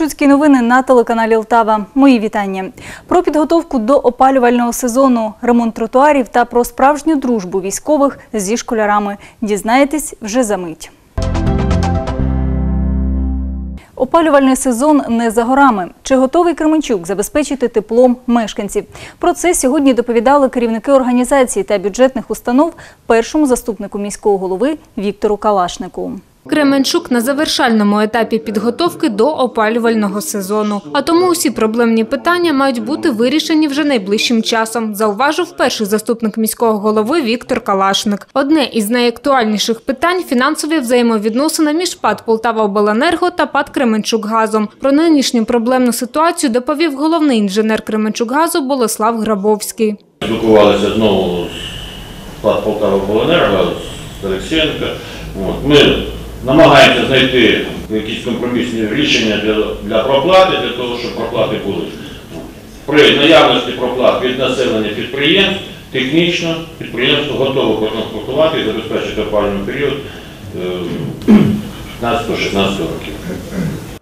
Кременчуцькі новини на телеканалі Лтава. Мої вітання. Про підготовку до опалювального сезону, ремонт тротуарів та про справжню дружбу військових зі школярами. Дізнаєтесь вже за мить. Опалювальний сезон не за горами. Чи готовий Кременчук забезпечити теплом мешканців? Про це сьогодні доповідали керівники організацій та бюджетних установ першому заступнику міського голови Віктору Калашнику. Кременчук на завершальному етапі підготовки до опалювального сезону. А тому усі проблемні питання мають бути вирішені вже найближчим часом, зауважив перший заступник міського голови Віктор Калашник. Одне із найактуальніших питань фінансові взаємовідносини між ПАД Полтаваобленерго та ПАД Кременчукгазом. Про нинішню проблемну ситуацію доповів головний інженер Кременчукгазу Болеслав Грабовський. Спілкувалися знову з ПАД Полтава-Обленерго, з Олексієнка. Ми намагаємося знайти якісь компромісні рішення для, для проплати, для того, щоб проплати були. При наявності проплат від населення підприємств, технічно підприємство готове протранспортувати і забезпечити опалювальний період е, 15-16 років.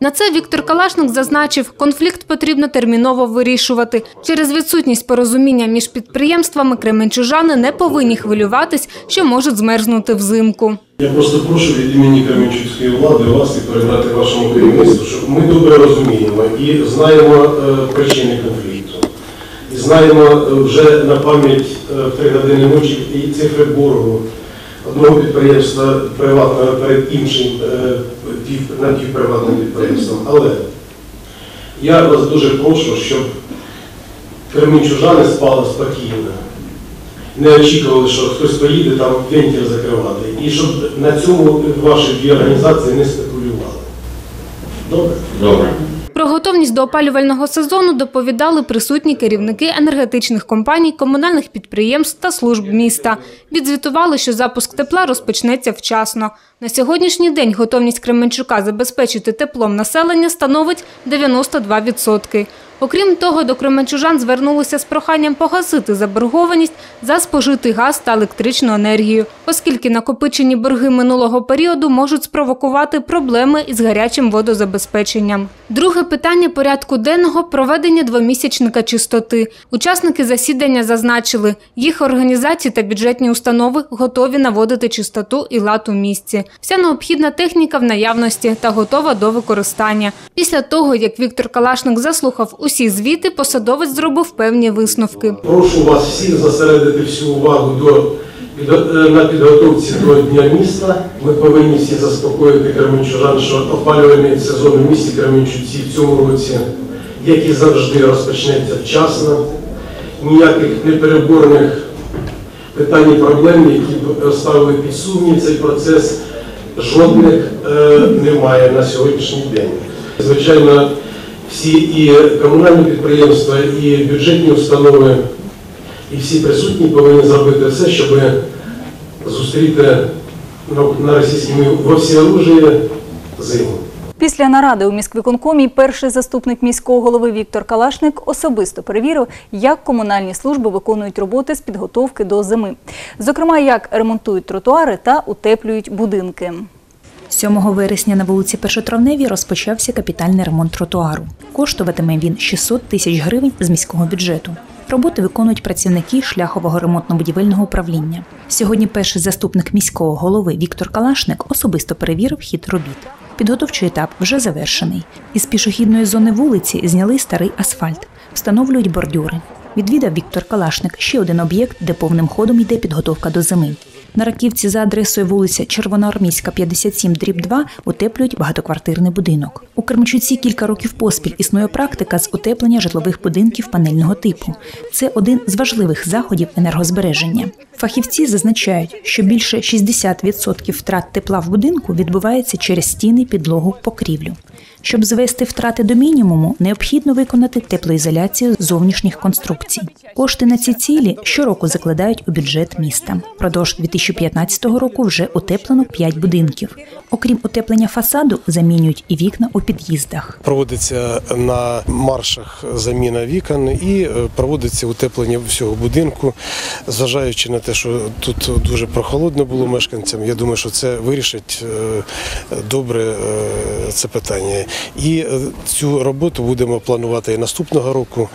На це Віктор Калашник зазначив, конфлікт потрібно терміново вирішувати. Через відсутність порозуміння між підприємствами кременчужани не повинні хвилюватись, що можуть змерзнути взимку. Я просто прошу від імені Кременчуцької влади вас і передати вашому керівництву, щоб ми добре розуміємо і знаємо е, причини конфлікту. І знаємо е, вже на пам'ять е, в три години ночі і цифри боргу одного підприємства приватного перед іншим е, напівприватним підприємством. Але я вас дуже прошу, щоб кременчужани спали спокійно не очікували, що хтось поїде там вентиль закривати. І щоб на цьому ваші дві організації не спекулювали. Добре? Добре. Про готовність до опалювального сезону доповідали присутні керівники енергетичних компаній, комунальних підприємств та служб міста. Відзвітували, що запуск тепла розпочнеться вчасно. На сьогоднішній день готовність Кременчука забезпечити теплом населення становить 92%. Окрім того, до кременчужан звернулися з проханням погасити заборгованість за спожитий газ та електричну енергію, оскільки накопичені борги минулого періоду можуть спровокувати проблеми із гарячим водозабезпеченням. Друге питання порядку денного проведення двомісячника чистоти. Учасники засідання зазначили, їх організації та бюджетні установи готові наводити чистоту і лад у місці. Вся необхідна техніка в наявності та готова до використання. Після того, як Віктор Калашник заслухав усі звіти, посадовець зробив певні висновки. Прошу вас всіх зосередити всю увагу до, е, на підготовці до Дня міста. Ми повинні всі заспокоїти кременчужан, що опалювальний сезон у місті Кременчуці в цьому році, як і завжди, розпочнеться вчасно. Ніяких непереборних питань і проблем, які б ставили під сумнів цей процес, жодних е, немає на сьогоднішній день. Звичайно, всі і комунальні підприємства, і бюджетні установи, і всі присутні повинні зробити все, щоб зустріти на російській мові во всеоружие зиму. Після наради у міськвиконкомі перший заступник міського голови Віктор Калашник особисто перевірив, як комунальні служби виконують роботи з підготовки до зими. Зокрема, як ремонтують тротуари та утеплюють будинки. 7 вересня на вулиці Першотравневій розпочався капітальний ремонт тротуару. Коштуватиме він 600 тисяч гривень з міського бюджету. Роботи виконують працівники шляхового ремонтно-будівельного управління. Сьогодні перший заступник міського голови Віктор Калашник особисто перевірив хід робіт. Підготовчий етап вже завершений. Із пішохідної зони вулиці зняли старий асфальт, встановлюють бордюри. Відвідав Віктор Калашник ще один об'єкт, де повним ходом йде підготовка до зими. На раківці за адресою вулиця Червоноармійська, 57, дріб 2 утеплюють багатоквартирний будинок. У Кермчуці кілька років поспіль існує практика з утеплення житлових будинків панельного типу. Це один з важливих заходів енергозбереження. Фахівці зазначають, що більше 60% втрат тепла в будинку відбувається через стіни, підлогу, покрівлю. Щоб звести втрати до мінімуму, необхідно виконати теплоізоляцію зовнішніх конструкцій. Кошти на ці цілі щороку закладають у бюджет міста. Продовж 2015 року вже утеплено 5 будинків. Окрім утеплення фасаду, замінюють і вікна у під'їздах. Проводиться на маршах заміна вікон і е, проводиться утеплення всього будинку, зважаючи на те, те, що тут дуже прохолодно було мешканцям. Я думаю, що це вирішить е, добре е, це питання. І е, цю роботу будемо планувати і наступного року.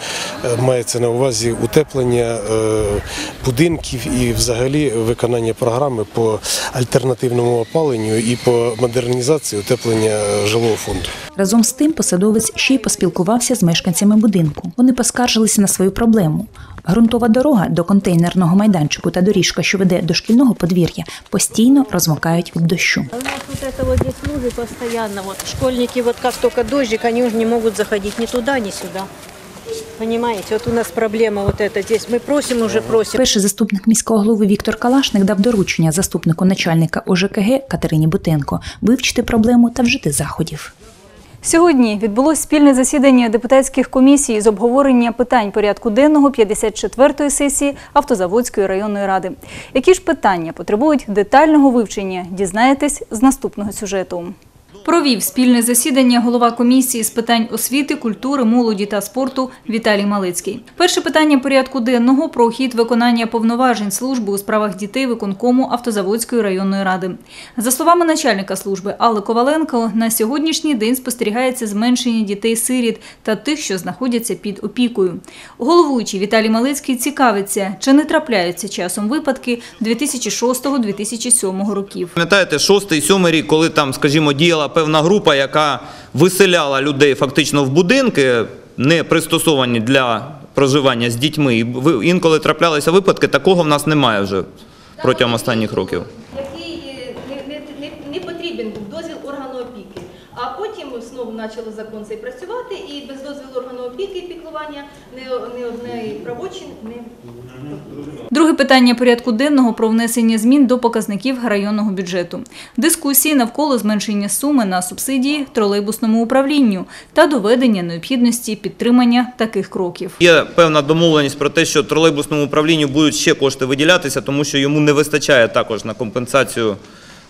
Мається на увазі утеплення будинків і взагалі виконання програми по альтернативному опаленню і по модернізації утеплення жилого фонду. Разом з тим посадовець ще й поспілкувався з мешканцями будинку. Вони поскаржилися на свою проблему. Грунтова дорога до контейнерного майданчику та доріжка, що веде до шкільного подвір'я, постійно розмокають від дощу. А У нас вот это вот здесь лужи постоянно. Вот школьники, вот как только дождик, они уже не могут заходить ни туда, ни сюда. Понимаете, вот у нас проблема вот эта здесь. Мы просим, уже просим. Перший заступник міського голови Віктор Калашник дав доручення заступнику начальника ОЖКГ Катерині Бутенко вивчити проблему та вжити заходів. Сьогодні відбулось спільне засідання депутатських комісій з обговорення питань порядку денного 54-ї сесії Автозаводської районної ради. Які ж питання потребують детального вивчення? Дізнаєтесь з наступного сюжету. Провів спільне засідання голова комісії з питань освіти, культури, молоді та спорту Віталій Малицький. Перше питання порядку денного про хід виконання повноважень служби у справах дітей виконкому Автозаводської районної ради. За словами начальника служби Алли Коваленко, на сьогоднішній день спостерігається зменшення дітей-сиріт та тих, що знаходяться під опікою. Головуючий Віталій Малицький цікавиться, чи не трапляються часом випадки 2006-2007 років. Пам'ятаєте, шостий, сьомий рік, коли там, скажімо, діяла певна група, яка виселяла людей фактично в будинки, не пристосовані для проживання з дітьми. І інколи траплялися випадки, такого в нас немає вже протягом останніх років. який е, не, не, не, не потрібен був дозвіл органу опіки. А потім знову закон цей працювати, і без дозволу органу опіки і піклування не, не одне правочин не Друге питання порядку денного про внесення змін до показників районного бюджету. Дискусії навколо зменшення суми на субсидії тролейбусному управлінню та доведення необхідності підтримання таких кроків. Є певна домовленість про те, що тролейбусному управлінню будуть ще кошти виділятися, тому що йому не вистачає також на компенсацію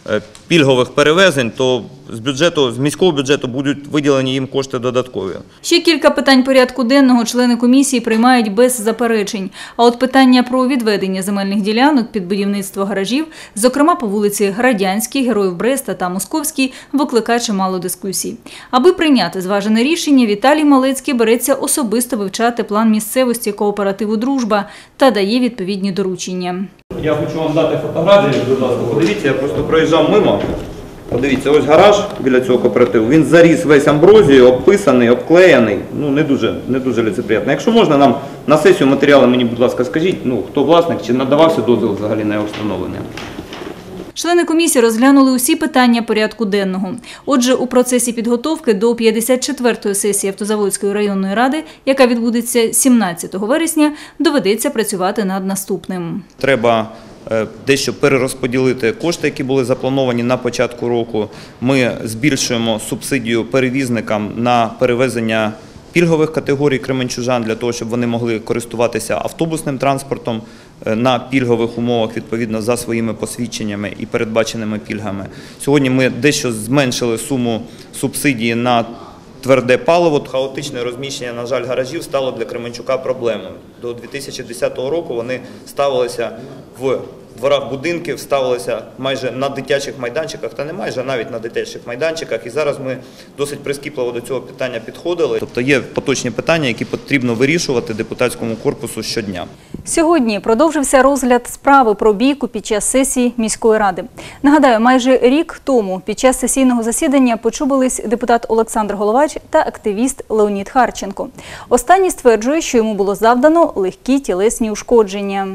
е, пільгових перевезень, то з бюджету, з міського бюджету будуть виділені їм кошти додаткові. Ще кілька питань порядку денного члени комісії приймають без заперечень. А от питання про відведення земельних ділянок під будівництво гаражів, зокрема по вулиці Радянській, Героїв Бреста та Московській, викликає чимало дискусій. Аби прийняти зважене рішення, Віталій Малецький береться особисто вивчати план місцевості кооперативу Дружба та дає відповідні доручення. Я хочу вам дати фотографію, будь ласка, подивіться, я просто проїжджав мимо. Подивіться, ось гараж біля цього кооперативу. Він заріс весь амброзією, обписаний, обклеєний. Ну не дуже, не дуже лицеприємно. Якщо можна нам на сесію матеріали, мені, будь ласка, скажіть, ну хто власник, чи надавався дозвіл взагалі на його встановлення? Члени комісії розглянули усі питання порядку денного. Отже, у процесі підготовки до 54-ї сесії Автозаводської районної ради, яка відбудеться 17 вересня, доведеться працювати над наступним. Треба дещо перерозподілити кошти, які були заплановані на початку року. Ми збільшуємо субсидію перевізникам на перевезення пільгових категорій кременчужан для того, щоб вони могли користуватися автобусним транспортом е, на пільгових умовах відповідно за своїми посвідченнями і передбаченими пільгами. Сьогодні ми дещо зменшили суму субсидії на Тверде паливо, хаотичне розміщення, на жаль, гаражів стало для Кременчука проблемою. До 2010 року вони ставилися в дворах будинків, ставилися майже на дитячих майданчиках, та не майже а навіть на дитячих майданчиках. І зараз ми досить прискіпливо до цього питання підходили. Тобто є поточні питання, які потрібно вирішувати депутатському корпусу щодня. Сьогодні продовжився розгляд справи про бійку під час сесії міської ради. Нагадаю, майже рік тому під час сесійного засідання почубились депутат Олександр Головач та активіст Леонід Харченко. Останній стверджує, що йому було завдано легкі тілесні ушкодження.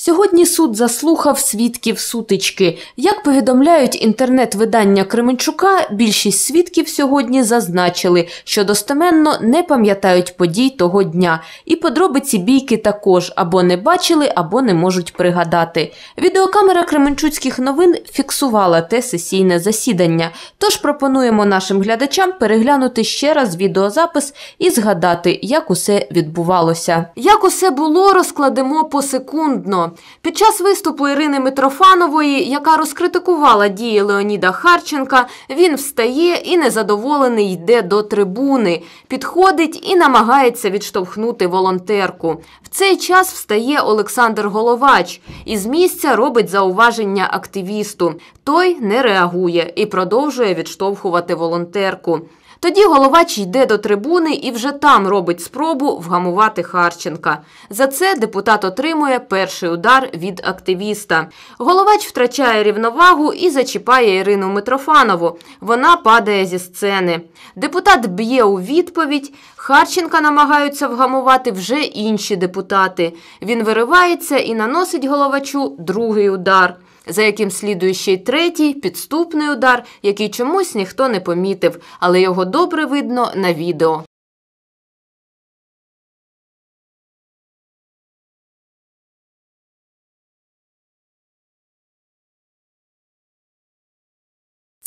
Сьогодні суд заслухав свідків сутички. Як повідомляють інтернет-видання Кременчука, більшість свідків сьогодні зазначили, що достеменно не пам'ятають подій того дня. І подробиці бійки також або не бачили, або не можуть пригадати. Відеокамера Кременчуцьких новин фіксувала те сесійне засідання. Тож пропонуємо нашим глядачам переглянути ще раз відеозапис і згадати, як усе відбувалося. Як усе було, розкладемо посекундно. Під час виступу Ірини Митрофанової, яка розкритикувала дії Леоніда Харченка, він встає і незадоволений йде до трибуни, підходить і намагається відштовхнути волонтерку. В цей час встає Олександр Головач і з місця робить зауваження активісту. Той не реагує і продовжує відштовхувати волонтерку. Тоді головач йде до трибуни і вже там робить спробу вгамувати Харченка. За це депутат отримує перший удар від активіста. Головач втрачає рівновагу і зачіпає Ірину Митрофанову. Вона падає зі сцени. Депутат б'є у відповідь. Харченка намагаються вгамувати вже інші депутати. Він виривається і наносить головачу другий удар за яким слідує ще й третій підступний удар, який чомусь ніхто не помітив, але його добре видно на відео.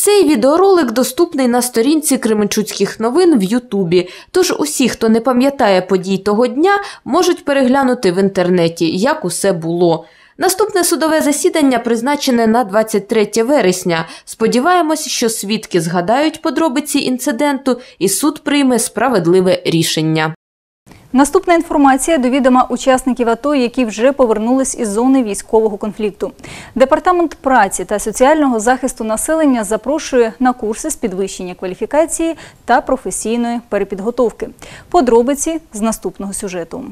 Цей відеоролик доступний на сторінці Кременчуцьких новин в Ютубі. Тож усі, хто не пам'ятає подій того дня, можуть переглянути в інтернеті, як усе було. Наступне судове засідання призначене на 23 вересня. Сподіваємось, що свідки згадають подробиці інциденту і суд прийме справедливе рішення. Наступна інформація до відома учасників АТО, які вже повернулись із зони військового конфлікту. Департамент праці та соціального захисту населення запрошує на курси з підвищення кваліфікації та професійної перепідготовки. Подробиці з наступного сюжету.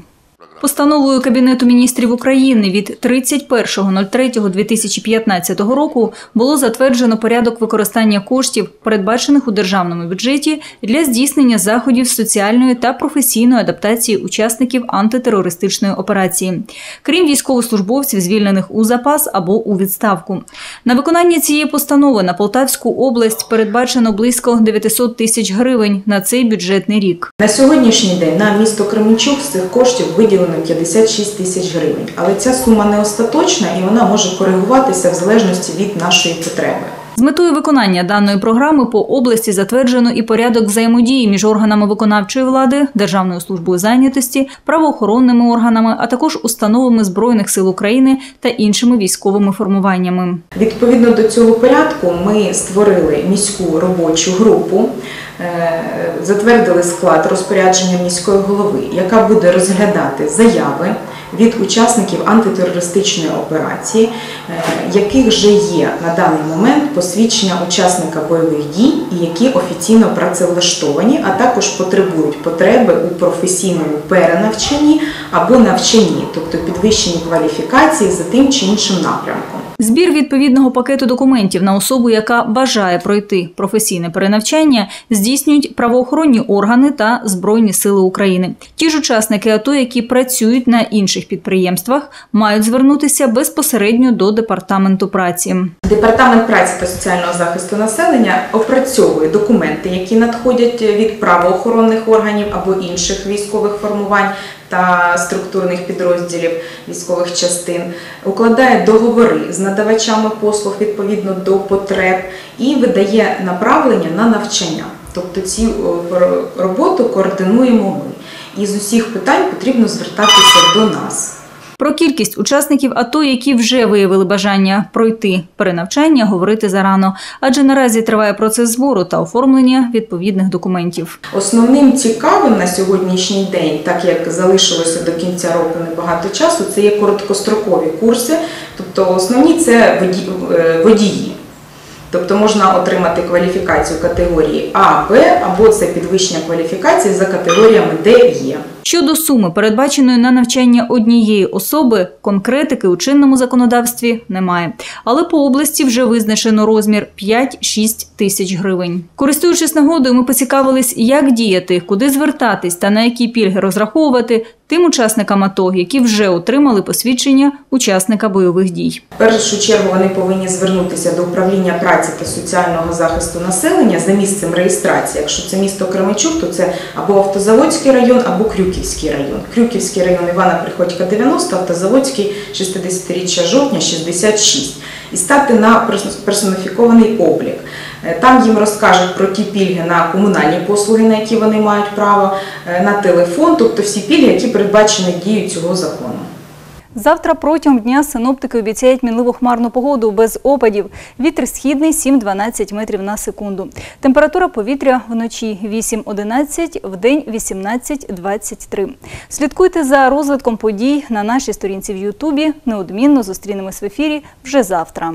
Постановою Кабінету міністрів України від 31.03.2015 року було затверджено порядок використання коштів, передбачених у державному бюджеті для здійснення заходів соціальної та професійної адаптації учасників антитерористичної операції, крім військовослужбовців, звільнених у запас або у відставку. На виконання цієї постанови на Полтавську область передбачено близько 900 тисяч гривень на цей бюджетний рік. На сьогоднішній день на місто Кременчук з цих коштів виділено 56 тисяч гривень. Але ця сума не остаточна і вона може коригуватися в залежності від нашої потреби. З метою виконання даної програми по області затверджено і порядок взаємодії між органами виконавчої влади, Державною службою зайнятості, правоохоронними органами, а також установами збройних сил України та іншими військовими формуваннями. Відповідно до цього порядку, ми створили міську робочу групу, е, затвердили склад розпорядження міської голови, яка буде розглядати заяви від учасників антитерористичної операції, е, яких вже є на даний момент посвідчення учасника бойових дій які офіційно працевлаштовані, а також потребують потреби у професійному перенавчанні або навчанні, тобто підвищенні кваліфікації за тим чи іншим напрямком. Збір відповідного пакету документів на особу, яка бажає пройти професійне перенавчання, здійснюють правоохоронні органи та Збройні сили України. Ті ж учасники АТО, які працюють на інших підприємствах, мають звернутися безпосередньо до департаменту праці. Департамент праці та соціального захисту населення опрацьовує документи, які надходять від правоохоронних органів або інших військових формувань та структурних підрозділів військових частин, укладає договори з надавачами послуг відповідно до потреб і видає направлення на навчання. Тобто ці роботу координуємо ми. І з усіх питань потрібно звертатися до нас. Про кількість учасників АТО, які вже виявили бажання пройти перенавчання, говорити зарано, адже наразі триває процес збору та оформлення відповідних документів. Основним цікавим на сьогоднішній день, так як залишилося до кінця року небагато часу, це є короткострокові курси, тобто основні це водії. Тобто можна отримати кваліфікацію категорії А, Б або це підвищення кваліфікації за категоріями Д, Е. Щодо суми, передбаченої на навчання однієї особи, конкретики у чинному законодавстві немає. Але по області вже визначено розмір 5-6 тисяч гривень. Користуючись нагодою, ми поцікавились, як діяти, куди звертатись та на які пільги розраховувати тим учасникам АТО, які вже отримали посвідчення учасника бойових дій. В першу чергу вони повинні звернутися до управління праці та соціального захисту населення за місцем реєстрації. Якщо це місто Кременчук, то це або Автозаводський район, або Крюківський район. Крюківський район Івана Приходька 90, Автозаводський 60-річчя жовтня 66. І стати на персоніфікований облік. Там їм розкажуть про ті пільги на комунальні послуги, на які вони мають право, на телефон, тобто всі пільги, які передбачені дією цього закону. Завтра протягом дня синоптики обіцяють мінливу хмарну погоду без опадів. Вітер східний 7-12 метрів на секунду. Температура повітря вночі 8-11, вдень 18-23. Слідкуйте за розвитком подій на нашій сторінці в Ютубі. Неодмінно зустрінемось в ефірі вже завтра.